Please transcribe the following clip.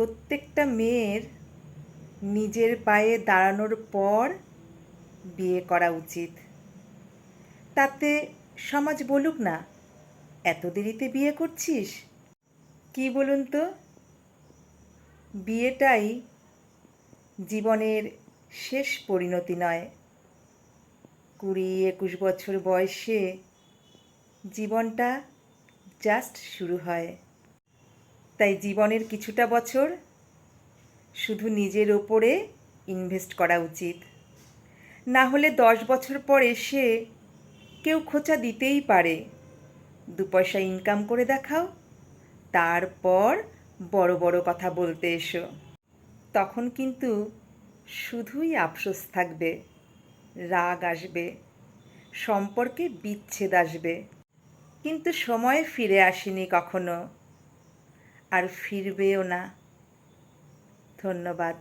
প্রত্যেকটা মেয়ের নিজের পায়ে দাঁড়ানোর পর বিয়ে করা উচিত। তাতে সমাজ বলুক না, এত দেরিতে বিয়ে করছিস? কি বলুন তো? বিয়েটাই জীবনের শেষ পরিণতি নয়। কুড়ি একুশ বছর বয়সে জীবনটা জাস্ট শুরু হয়। তাই জীবনের কিছুটা বছর শুধু নিজের ওপরে ইনভেস্ট করা উচিত। না হলে দশ বছর পর এসে কেউ খোঁচা দিতেই পারে। দু পয়সা ইনকাম করে দেখাও, তারপর বড় বড় কথা বলতে এসো। তখন কিন্তু শুধুই আফসোস থাকবে, রাগ আসবে, সম্পর্কে বিচ্ছেদ আসবে। কিন্তু সময় ফিরে আসেনি কখনো। আর ফিরবেও না। ধন্যবাদ।